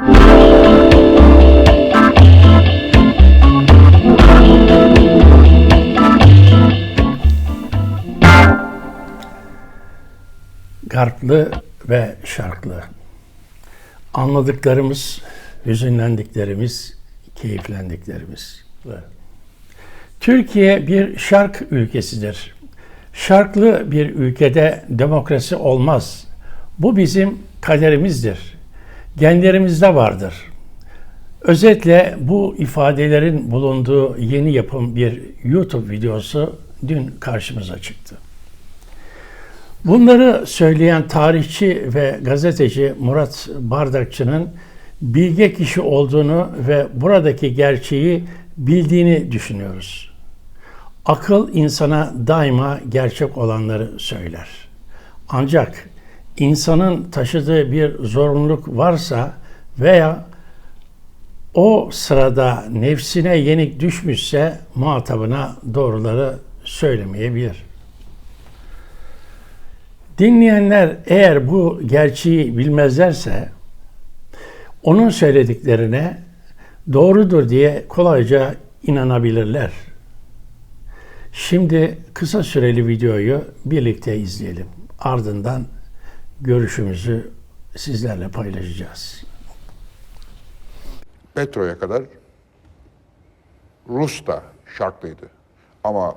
Garplı ve şarklı. Anladıklarımız, hüzünlendiklerimiz, keyiflendiklerimiz. var. Türkiye bir şark ülkesidir. Şarklı bir ülkede demokrasi olmaz. Bu bizim kaderimizdir. Genlerimizde vardır. Özetle bu ifadelerin bulunduğu yeni yapım bir YouTube videosu dün karşımıza çıktı. Bunları söyleyen tarihçi ve gazeteci Murat Bardakçı'nın bilge kişi olduğunu ve buradaki gerçeği bildiğini düşünüyoruz. Akıl insana daima gerçek olanları söyler. Ancak insanın taşıdığı bir zorunluluk varsa veya o sırada nefsine yenik düşmüşse muhatabına doğruları söylemeyebilir. Dinleyenler eğer bu gerçeği bilmezlerse onun söylediklerine doğrudur diye kolayca inanabilirler. Şimdi kısa süreli videoyu birlikte izleyelim. Ardından görüşümüzü sizlerle paylaşacağız. metroya kadar Rus da şartlıydı. Ama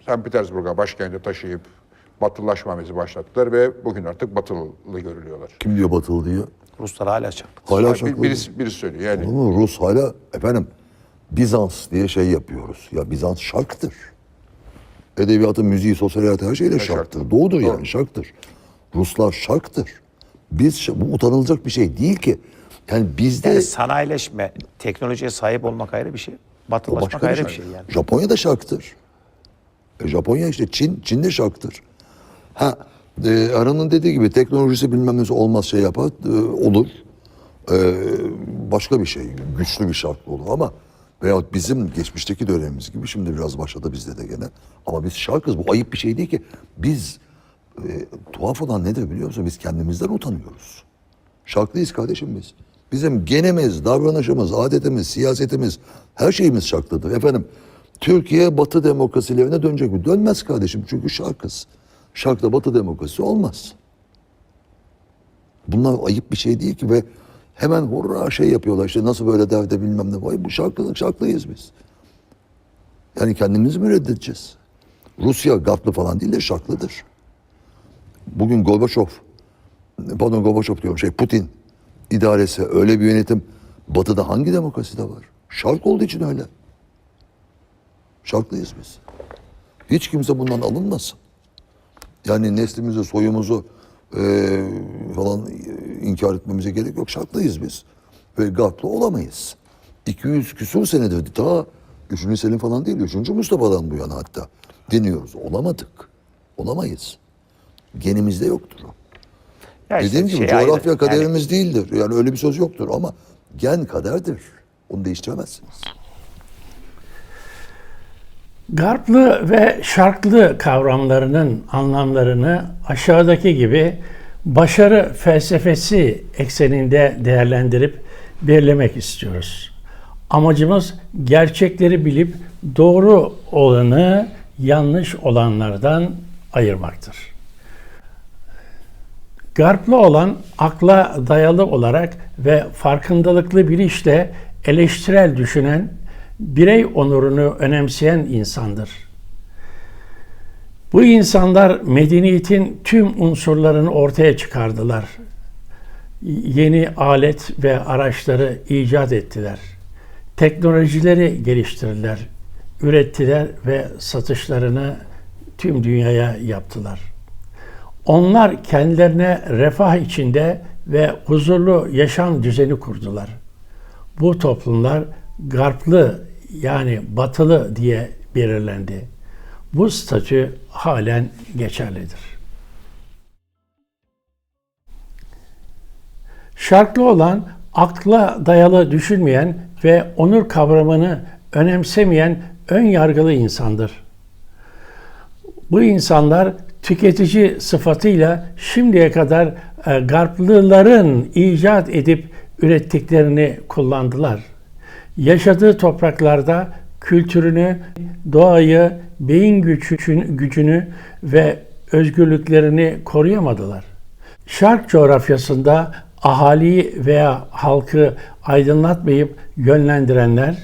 St. Petersburg'a başkenti taşıyıp batılılaşmamızı başlattılar ve bugün artık batılı görülüyorlar. Kim diyor batılı diyor? Ruslar hala çaklı. Hala Bir- şaklı. birisi, birisi söylüyor yani. Olur mu? Rus hala efendim Bizans diye şey yapıyoruz. Ya Bizans şarktır. Edebiyatı, müziği, sosyal hayatı her şeyle şarktır. şarktır. Doğudur yani şarktır. Ruslar şarktır. Biz bu utanılacak bir şey değil ki. Yani bizde Yani sanayileşme, teknolojiye sahip olmak ayrı bir şey. Batılaşmak ayrı bir bir şey. şey yani. Japonya da şarktır. E, Japonya işte Çin, Çin de şarktır. Ha, e, Aran'ın dediği gibi teknolojisi bilmem nesi olmaz şey yapar, e, olur. E, başka bir şey, güçlü bir şart olur ama veyahut bizim geçmişteki dönemimiz gibi şimdi biraz başladı bizde de gene. Ama biz şarkız, bu ayıp bir şey değil ki. Biz, e, tuhaf olan nedir biliyor musun? Biz kendimizden utanıyoruz. Şarklıyız kardeşim biz. Bizim genimiz, davranışımız, adetimiz, siyasetimiz, her şeyimiz şarklıdır. Efendim, Türkiye batı demokrasilerine dönecek mi? Dönmez kardeşim çünkü şarkız. Şarkta batı demokrasi olmaz. Bunlar ayıp bir şey değil ki ve hemen hurra şey yapıyorlar işte nasıl böyle derde bilmem ne. Vay bu şarkılık şarklıyız biz. Yani kendimizi mi reddedeceğiz? Rusya garplı falan değil de şarklıdır. Bugün Gorbaçov pardon Gorbaçov diyorum şey Putin idaresi öyle bir yönetim batıda hangi demokraside var? Şark olduğu için öyle. Şarklıyız biz. Hiç kimse bundan alınmasın. Yani neslimizi, soyumuzu eee, falan eee, inkar etmemize gerek yok. Şarklıyız biz. Ve garplı olamayız. 200 küsur senedir ta 3. Selim falan değil, 3. Mustafa'dan bu yana hatta deniyoruz. Olamadık. Olamayız. Genimizde yoktur o. Ya işte Dediğim gibi şey coğrafya ayrı. Yani kaderimiz değildir. Yani öyle bir söz yoktur ama gen kaderdir. Onu değiştiremezsiniz. Garplı ve şarklı kavramlarının anlamlarını aşağıdaki gibi başarı felsefesi ekseninde değerlendirip belirlemek istiyoruz. Amacımız gerçekleri bilip doğru olanı yanlış olanlardan ayırmaktır. Garplı olan akla dayalı olarak ve farkındalıklı bilinçle eleştirel düşünen, birey onurunu önemseyen insandır. Bu insanlar medeniyetin tüm unsurlarını ortaya çıkardılar. Yeni alet ve araçları icat ettiler. Teknolojileri geliştirdiler, ürettiler ve satışlarını tüm dünyaya yaptılar. Onlar kendilerine refah içinde ve huzurlu yaşam düzeni kurdular. Bu toplumlar garplı yani batılı diye belirlendi. Bu statü halen geçerlidir. Şarklı olan akla dayalı düşünmeyen ve onur kavramını önemsemeyen ön yargılı insandır. Bu insanlar tüketici sıfatıyla şimdiye kadar e, garplıların icat edip ürettiklerini kullandılar. Yaşadığı topraklarda kültürünü, doğayı, beyin gücünü, gücünü ve özgürlüklerini koruyamadılar. Şark coğrafyasında ahaliyi veya halkı aydınlatmayıp yönlendirenler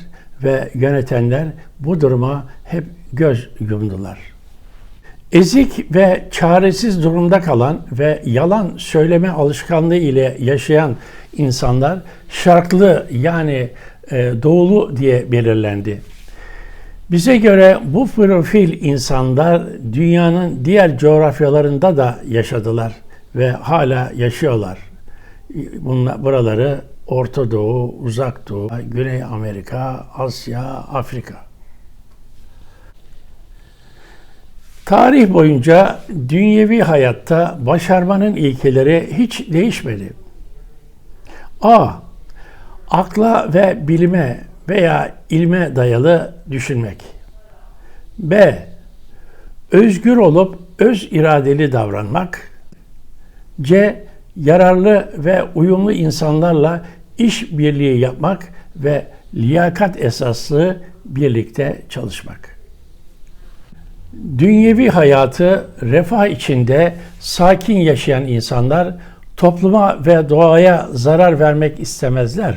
ve yönetenler bu duruma hep göz yumdular. Ezik ve çaresiz durumda kalan ve yalan söyleme alışkanlığı ile yaşayan insanlar şarklı yani e, doğulu diye belirlendi. Bize göre bu profil insanlar dünyanın diğer coğrafyalarında da yaşadılar ve hala yaşıyorlar. Bunlar, buraları Orta Doğu, Uzak Doğu, Güney Amerika, Asya, Afrika. Tarih boyunca dünyevi hayatta başarmanın ilkeleri hiç değişmedi. A. Akla ve bilime veya ilme dayalı düşünmek. B. Özgür olup öz iradeli davranmak. C. Yararlı ve uyumlu insanlarla iş birliği yapmak ve liyakat esaslı birlikte çalışmak. Dünyevi hayatı refah içinde sakin yaşayan insanlar topluma ve doğaya zarar vermek istemezler.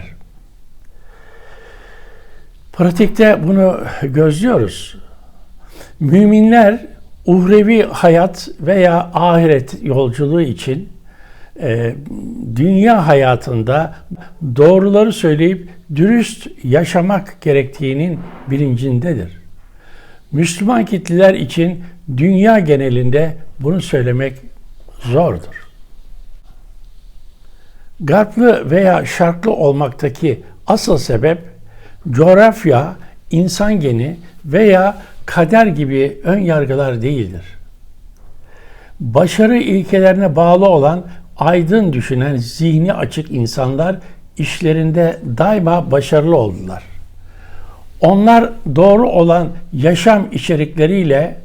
Pratikte bunu gözlüyoruz. Müminler uhrevi hayat veya ahiret yolculuğu için e, dünya hayatında doğruları söyleyip dürüst yaşamak gerektiğinin bilincindedir. Müslüman kitleler için dünya genelinde bunu söylemek zordur. Garplı veya şarklı olmaktaki asıl sebep coğrafya, insan geni veya kader gibi ön yargılar değildir. Başarı ilkelerine bağlı olan aydın düşünen, zihni açık insanlar işlerinde daima başarılı oldular. Onlar doğru olan yaşam içerikleriyle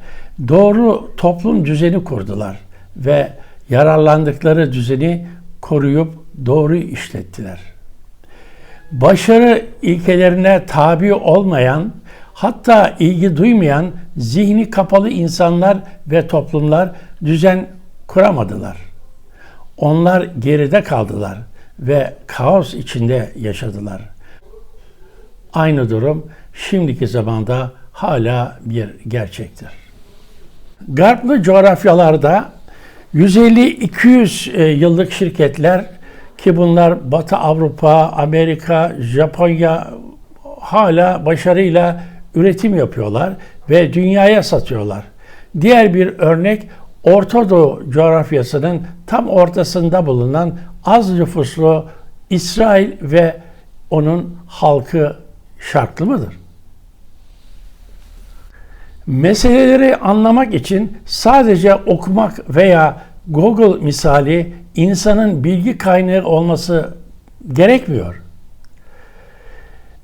doğru toplum düzeni kurdular ve yararlandıkları düzeni koruyup doğru işlettiler. Başarı ilkelerine tabi olmayan, hatta ilgi duymayan zihni kapalı insanlar ve toplumlar düzen kuramadılar. Onlar geride kaldılar ve kaos içinde yaşadılar. Aynı durum şimdiki zamanda hala bir gerçektir. Garplı coğrafyalarda 150-200 yıllık şirketler ki bunlar Batı Avrupa, Amerika, Japonya hala başarıyla üretim yapıyorlar ve dünyaya satıyorlar. Diğer bir örnek Orta Doğu coğrafyasının tam ortasında bulunan az nüfuslu İsrail ve onun halkı şartlı mıdır? Meseleleri anlamak için sadece okumak veya Google misali insanın bilgi kaynağı olması gerekmiyor.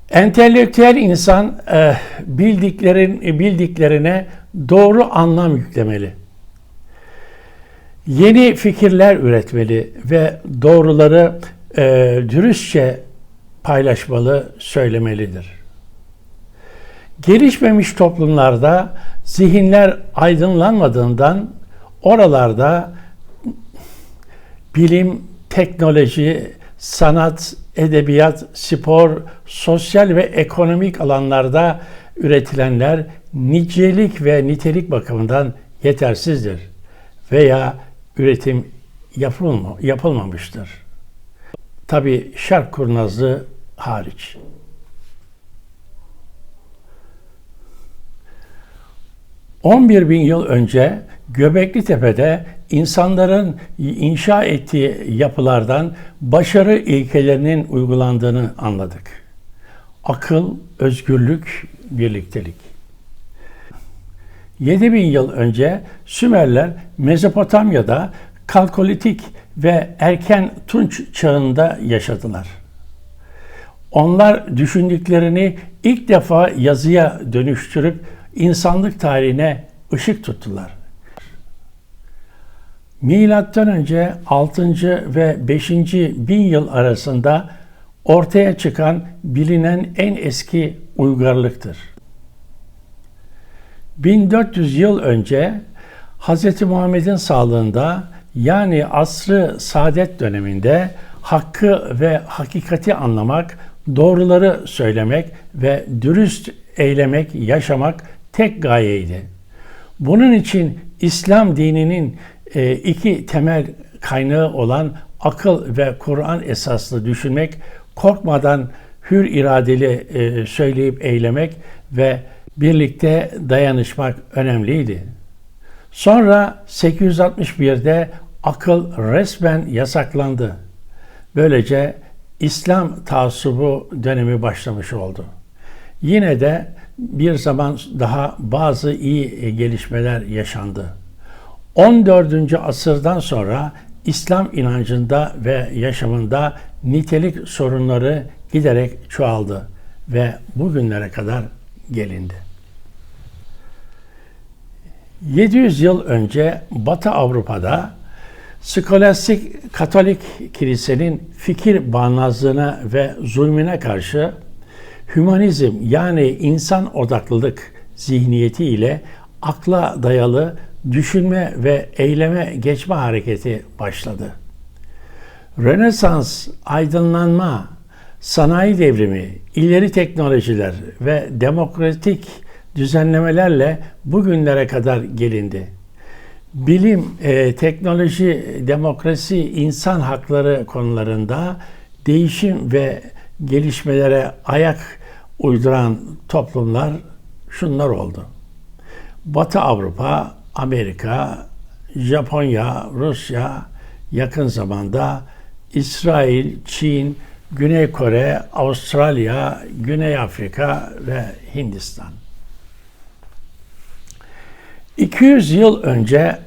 Entelektüel insan e, bildiklerin bildiklerine doğru anlam yüklemeli. Yeni fikirler üretmeli ve doğruları e, dürüstçe paylaşmalı, söylemelidir. Gelişmemiş toplumlarda zihinler aydınlanmadığından oralarda bilim, teknoloji, sanat, edebiyat, spor, sosyal ve ekonomik alanlarda üretilenler nicelik ve nitelik bakımından yetersizdir veya üretim yapılma, yapılmamıştır. Tabi şark kurnazlığı hariç. ...11 bin yıl önce Göbekli Tepe'de insanların inşa ettiği yapılardan başarı ilkelerinin uygulandığını anladık. Akıl, özgürlük, birliktelik. 7000 yıl önce Sümerler Mezopotamya'da Kalkolitik ve erken Tunç çağında yaşadılar. Onlar düşündüklerini ilk defa yazıya dönüştürüp insanlık tarihine ışık tuttular. Milattan önce 6. ve 5. bin yıl arasında ortaya çıkan bilinen en eski uygarlıktır. 1400 yıl önce Hz. Muhammed'in sağlığında yani asrı saadet döneminde hakkı ve hakikati anlamak, doğruları söylemek ve dürüst eylemek, yaşamak tek gayeydi. Bunun için İslam dininin e, iki temel kaynağı olan akıl ve Kur'an esaslı düşünmek, korkmadan hür iradeli e, söyleyip eylemek ve birlikte dayanışmak önemliydi. Sonra 861'de akıl resmen yasaklandı. Böylece İslam taassubu dönemi başlamış oldu. Yine de bir zaman daha bazı iyi gelişmeler yaşandı. 14. asırdan sonra İslam inancında ve yaşamında nitelik sorunları giderek çoğaldı ve bugünlere kadar gelindi. 700 yıl önce Batı Avrupa'da skolastik Katolik kilisenin fikir bağnazlığına ve zulmüne karşı hümanizm yani insan odaklılık zihniyeti ile akla dayalı düşünme ve eyleme geçme hareketi başladı. Rönesans, aydınlanma, sanayi devrimi, ileri teknolojiler ve demokratik düzenlemelerle bugünlere kadar gelindi. Bilim, e, teknoloji, demokrasi, insan hakları konularında değişim ve gelişmelere ayak uyduran toplumlar şunlar oldu. Batı Avrupa, Amerika, Japonya, Rusya, yakın zamanda İsrail, Çin, Güney Kore, Avustralya, Güney Afrika ve Hindistan. 200 yıl önce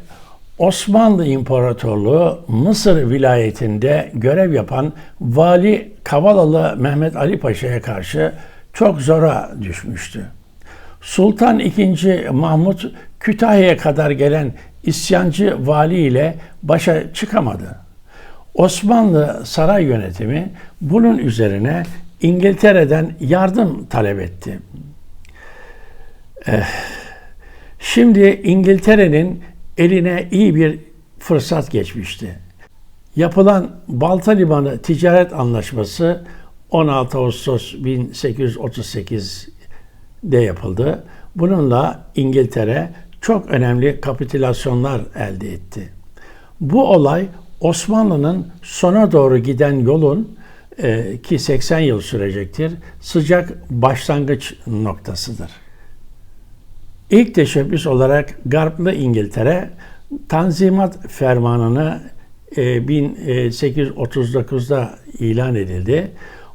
Osmanlı İmparatorluğu Mısır vilayetinde görev yapan Vali Kavalalı Mehmet Ali Paşa'ya karşı çok zora düşmüştü. Sultan II. Mahmut Kütahya'ya kadar gelen isyancı vali ile başa çıkamadı. Osmanlı saray yönetimi bunun üzerine İngiltere'den yardım talep etti. Eh, Şimdi İngiltere'nin eline iyi bir fırsat geçmişti. Yapılan Balta Limanı Ticaret Anlaşması 16 Ağustos 1838'de yapıldı. Bununla İngiltere çok önemli kapitülasyonlar elde etti. Bu olay Osmanlı'nın sona doğru giden yolun e, ki 80 yıl sürecektir sıcak başlangıç noktasıdır. İlk teşebbüs olarak Garplı İngiltere Tanzimat Fermanı'nı e, 1839'da ilan edildi.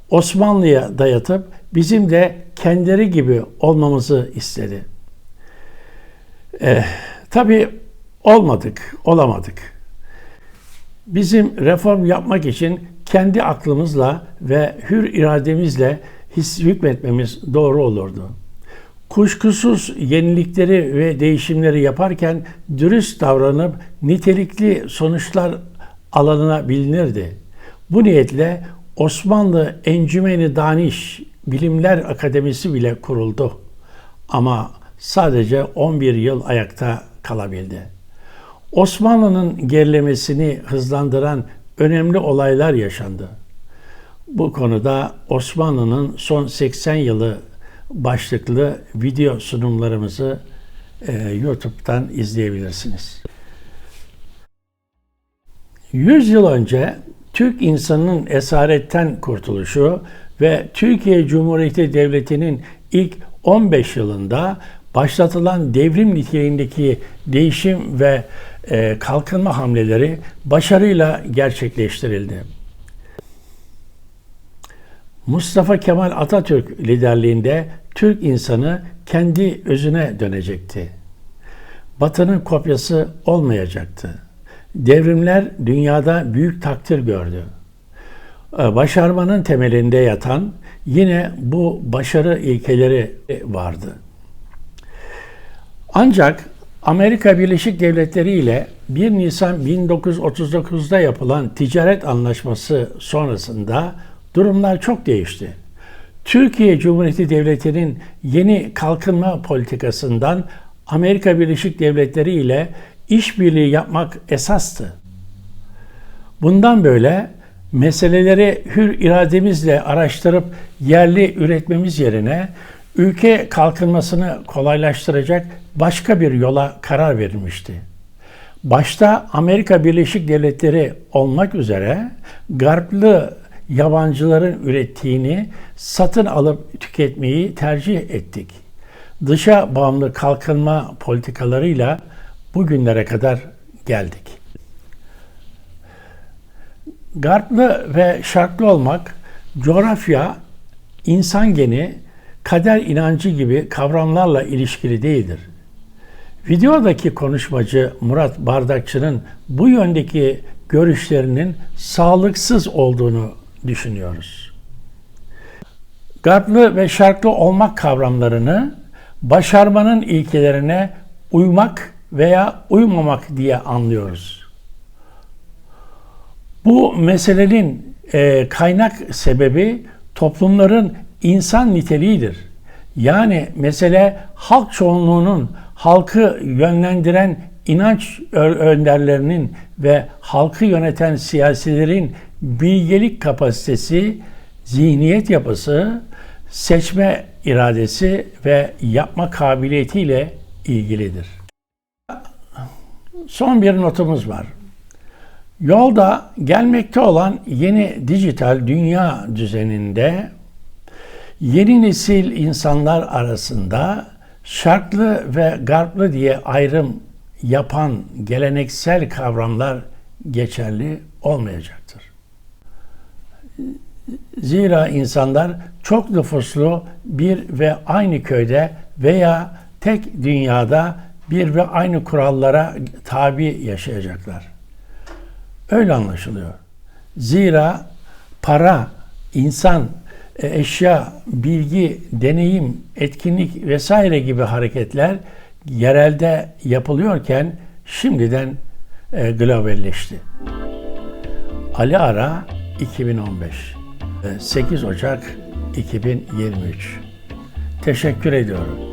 Osmanlı'ya dayatıp bizim de kendileri gibi olmamızı istedi. E, Tabi olmadık, olamadık. Bizim reform yapmak için kendi aklımızla ve hür irademizle his hükmetmemiz doğru olurdu. Kuşkusuz yenilikleri ve değişimleri yaparken dürüst davranıp nitelikli sonuçlar alanına bilinirdi. Bu niyetle Osmanlı Encümeni Daniş Bilimler Akademisi bile kuruldu. Ama sadece 11 yıl ayakta kalabildi. Osmanlı'nın gerilemesini hızlandıran önemli olaylar yaşandı. Bu konuda Osmanlı'nın son 80 yılı başlıklı video sunumlarımızı e, YouTube'dan izleyebilirsiniz. 100 yıl önce Türk insanının esaretten kurtuluşu ve Türkiye Cumhuriyeti Devleti'nin ilk 15 yılında başlatılan devrim niteliğindeki değişim ve e, kalkınma hamleleri başarıyla gerçekleştirildi. Mustafa Kemal Atatürk liderliğinde Türk insanı kendi özüne dönecekti. Batı'nın kopyası olmayacaktı. Devrimler dünyada büyük takdir gördü. Başarmanın temelinde yatan yine bu başarı ilkeleri vardı. Ancak Amerika Birleşik Devletleri ile 1 Nisan 1939'da yapılan ticaret anlaşması sonrasında durumlar çok değişti. Türkiye Cumhuriyeti Devleti'nin yeni kalkınma politikasından Amerika Birleşik Devletleri ile işbirliği yapmak esastı. Bundan böyle meseleleri hür irademizle araştırıp yerli üretmemiz yerine ülke kalkınmasını kolaylaştıracak başka bir yola karar verilmişti. Başta Amerika Birleşik Devletleri olmak üzere garplı yabancıların ürettiğini satın alıp tüketmeyi tercih ettik. Dışa bağımlı kalkınma politikalarıyla bugünlere kadar geldik. Garplı ve şartlı olmak, coğrafya, insan geni, kader inancı gibi kavramlarla ilişkili değildir. Videodaki konuşmacı Murat Bardakçı'nın bu yöndeki görüşlerinin sağlıksız olduğunu düşünüyoruz. Garplı ve şarklı olmak kavramlarını başarmanın ilkelerine uymak veya uymamak diye anlıyoruz. Bu meselenin e, kaynak sebebi toplumların insan niteliğidir. Yani mesele halk çoğunluğunun halkı yönlendiren inanç önderlerinin ve halkı yöneten siyasilerin bilgelik kapasitesi, zihniyet yapısı, seçme iradesi ve yapma kabiliyetiyle ilgilidir. Son bir notumuz var. Yolda gelmekte olan yeni dijital dünya düzeninde yeni nesil insanlar arasında şarklı ve garplı diye ayrım yapan geleneksel kavramlar geçerli olmayacaktır. Zira insanlar çok nüfuslu bir ve aynı köyde veya tek dünyada bir ve aynı kurallara tabi yaşayacaklar. Öyle anlaşılıyor. Zira para, insan, e, eşya, bilgi, deneyim, etkinlik vesaire gibi hareketler yerelde yapılıyorken şimdiden e, globalleşti. Ali Ara 2015 e, 8 Ocak 2023 Teşekkür ediyorum.